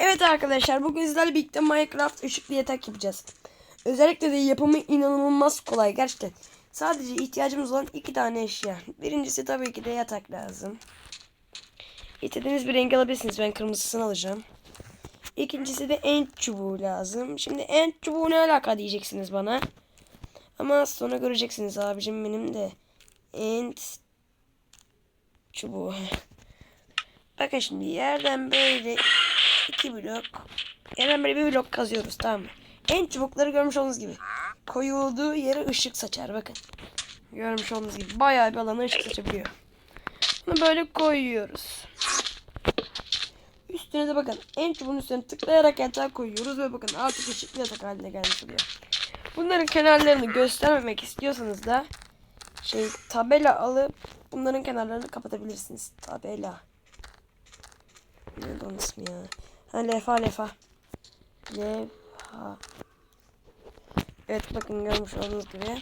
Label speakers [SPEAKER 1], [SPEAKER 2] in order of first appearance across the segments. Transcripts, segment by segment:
[SPEAKER 1] Evet arkadaşlar bugün sizlerle birlikte Minecraft ışıklı yatak yapacağız. Özellikle de yapımı inanılmaz kolay gerçekten. Sadece ihtiyacımız olan iki tane eşya. Birincisi tabii ki de yatak lazım. İstediğiniz bir renk alabilirsiniz. Ben kırmızısını alacağım. İkincisi de end çubuğu lazım. Şimdi end çubuğu ne alaka diyeceksiniz bana. Ama sonra göreceksiniz abicim benim de end çubuğu. Bakın şimdi yerden böyle iki blok. Yerden böyle bir blok kazıyoruz tamam mı? En çubukları görmüş olduğunuz gibi. Koyulduğu yere ışık saçar bakın. Görmüş olduğunuz gibi bayağı bir alana ışık saçabiliyor. Bunu böyle koyuyoruz. Üstüne de bakın en çubuğun üstüne tıklayarak yatağı koyuyoruz ve bakın artık ışıklı yatak haline gelmiş oluyor. Bunların kenarlarını göstermemek istiyorsanız da şey tabela alıp bunların kenarlarını kapatabilirsiniz. Tabela. Neydi onun ismi ya? Ha lefa lefa. Lefa. Evet bakın görmüş olduğunuz gibi.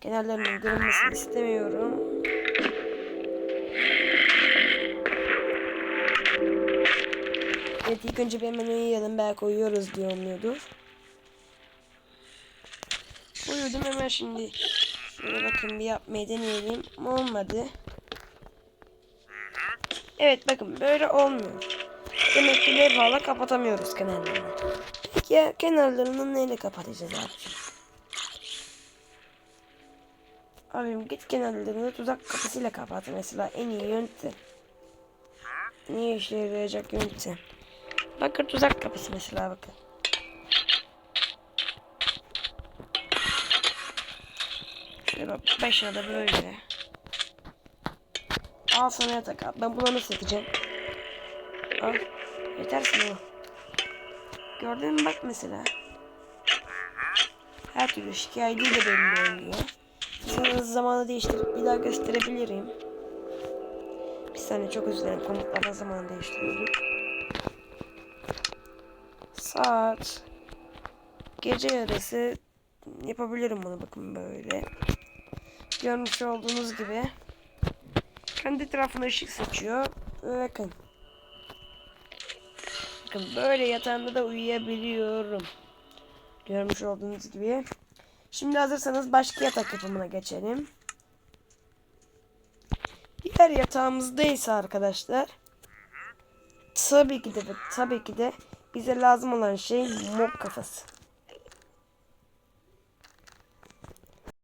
[SPEAKER 1] Kenarlarının görünmesini istemiyorum. Evet ilk önce bir hemen uyuyalım belki uyuyoruz diye olmuyordur. Uyudum hemen şimdi. Şöyle bakın bir yapmayı deneyelim. Olmadı. Evet bakın böyle olmuyor. Demek ki levhalarla kapatamıyoruz kenarlarını. Ya kenarlarını neyle kapatacağız abicim? Abim git kenarlarını tuzak kapısıyla kapat mesela en iyi yöntem. Ne işe yarayacak yöntem? Bakır tuzak kapısı mesela bakın. Şöyle bak aşağıda böyle. Al sana yatak al. Ben bunu nasıl yatacağım? Al. Yetersin o. Gördün mü bak mesela. Her türlü şikayetiyle belli oluyor. Sana zamanı değiştirip bir daha gösterebilirim. Bir saniye çok özür dilerim. Komutlardan zamanı değiştiriyorum. Saat. Gece yarısı yapabilirim bunu bakın böyle. Görmüş olduğunuz gibi. Kendi etrafına ışık saçıyor. Bakın. Bakın böyle yatağımda da uyuyabiliyorum. Görmüş olduğunuz gibi. Şimdi hazırsanız başka yatak yapımına geçelim. Diğer yatağımızda ise arkadaşlar tabii ki de tabii ki de bize lazım olan şey mob kafası.